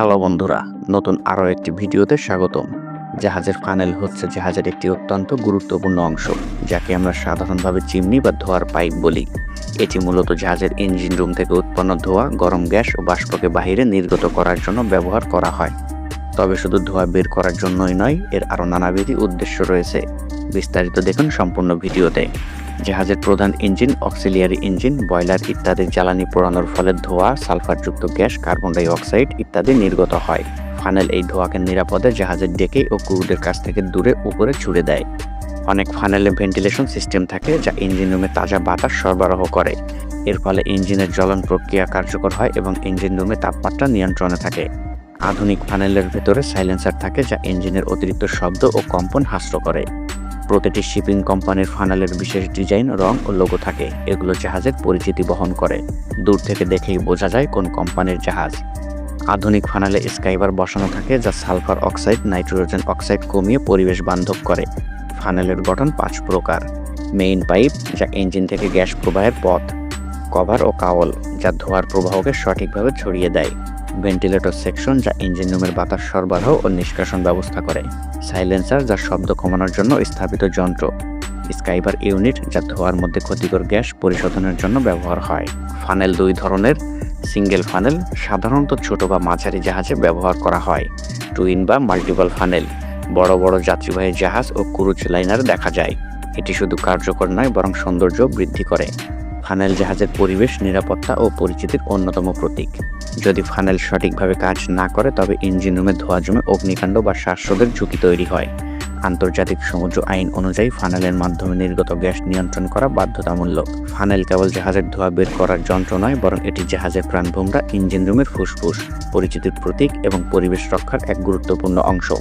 Hello বন্ধুরা, নতুন আরও একটি ভিডিওতে স্বাগতম। জাহাজের ফানেল হচ্ছে জাহাজের একটি অত্যন্ত গুরুত্বপূর্ণ অংশ, যাকে আমরা সাধারণভাবে চিমনি বা ধোয়ার পাইপ বলি। এটি মূলত জাহাজের ইঞ্জিন রুম থেকে উৎপন্ন ধোঁয়া, গরম গ্যাস ও বাষ্পকে বাহিরে নির্গত করার জন্য ব্যবহার করা হয়। তবে শুধু ধোঁয়া বের করার জন্যই নয়, এর আরও নানাবিধি উদ্দেশ্য রয়েছে। বিস্তারিত দেখুন সম্পূর্ণ ভিডিওতে। জাহাজের প্রধান ইঞ্জিন, অক্সিলিয়ারি ইঞ্জিন, বয়লার ইত্যাদি জ্বালানি পোড়ানোর ফলে ধোঁয়া, সালফারযুক্ত গ্যাস, কার্বন ডাই অক্সাইড ইত্যাদি নির্গত হয়। ফানেল এই ধোঁয়াকে নিরাপদে জাহাজের ডেকে ও ক্রুদের কাছ থেকে দূরে উপরে ছুড়ে দেয়। অনেক ফানেলে ভেন্টিলেশন সিস্টেম থাকে যা ইঞ্জিন রুমে তাজা বাতাস সরবরাহ করে। এর ফলে ইঞ্জিনের জ্বলন প্রক্রিয়া কার্যকর হয় এবং ইঞ্জিন রুমে তাপমাত্রা নিয়ন্ত্রণে থাকে। আধুনিক ফানেলের ভেতরে সাইলেন্সার থাকে যা ইঞ্জিনের অতিরিক্ত শব্দ ও কম্পন হ্রাস করে। প্রতিটি শিপিং কোম্পানির ফানেলের বিশেষ ডিজাইন, রং ও লোগো থাকে। এগুলো জাহাজের পরিচিতি বহন করে। দূর থেকে দেখেই বোঝা যায় কোন কোম্পানির জাহাজ। আধুনিক ফানেলে স্কাইবার বসানো থাকে যা সালফার অক্সাইড, নাইট্রোজেন অক্সাইড কমিয়ে পরিবেশ বান্ধব করে। ফানেলের গঠন পাঁচ প্রকার। মেইন পাইপ, যা ইঞ্জিন থেকে গ্যাস প্রবাহের পথ। কভার ও কাওল, যা ধোয়ার প্রবাহকে সঠিকভাবে ছড়িয়ে দেয়। ভেন্টিলেটর সেকশন যা ইঞ্জিন রুমের বাতাস সরবরাহ ও নিষ্কাশন ব্যবস্থা করে। সাইলেন্সার যা শব্দ কমানোর জন্য স্থাপিত যন্ত্র। স্কাইবার ইউনিট যা ধোয়ার মধ্যে ক্ষতিকর গ্যাস পরিশোধনের জন্য ব্যবহার হয়। ফানেল দুই ধরনের, সিঙ্গেল ফানেল, সাধারণত ছোট বা মাঝারি জাহাজে ব্যবহার করা হয়। টুইন বা মাল্টিপল ফানেল, বড় বড় যাত্রীবাহী জাহাজ ও ক্রুজ লাইনার দেখা যায়। এটি শুধু কার্যকর নয়, বরং সৌন্দর্য বৃদ্ধি করে। ফানেল জাহাজের পরিবেশ, নিরাপত্তা ও পরিচিতির অন্যতম প্রতীক। যদি ফানেল সঠিকভাবে কাজ না করে, তবে ইঞ্জিন রুমে ধোয়া জমে অগ্নিকাণ্ড বা শ্বাসরোধের ঝুঁকি তৈরি হয়। আন্তর্জাতিক সমুদ্র আইন অনুযায়ী ফানেলের মাধ্যমে নির্গত গ্যাস নিয়ন্ত্রণ করা বাধ্যতামূলক। ফানেল কেবল জাহাজের ধোঁয়া বের করার যন্ত্র নয়, বরং এটি জাহাজের প্রাণভোমরা, ইঞ্জিন রুমের ফুসফুস, পরিচিতির প্রতীক এবং পরিবেশ রক্ষার এক গুরুত্বপূর্ণ অংশ।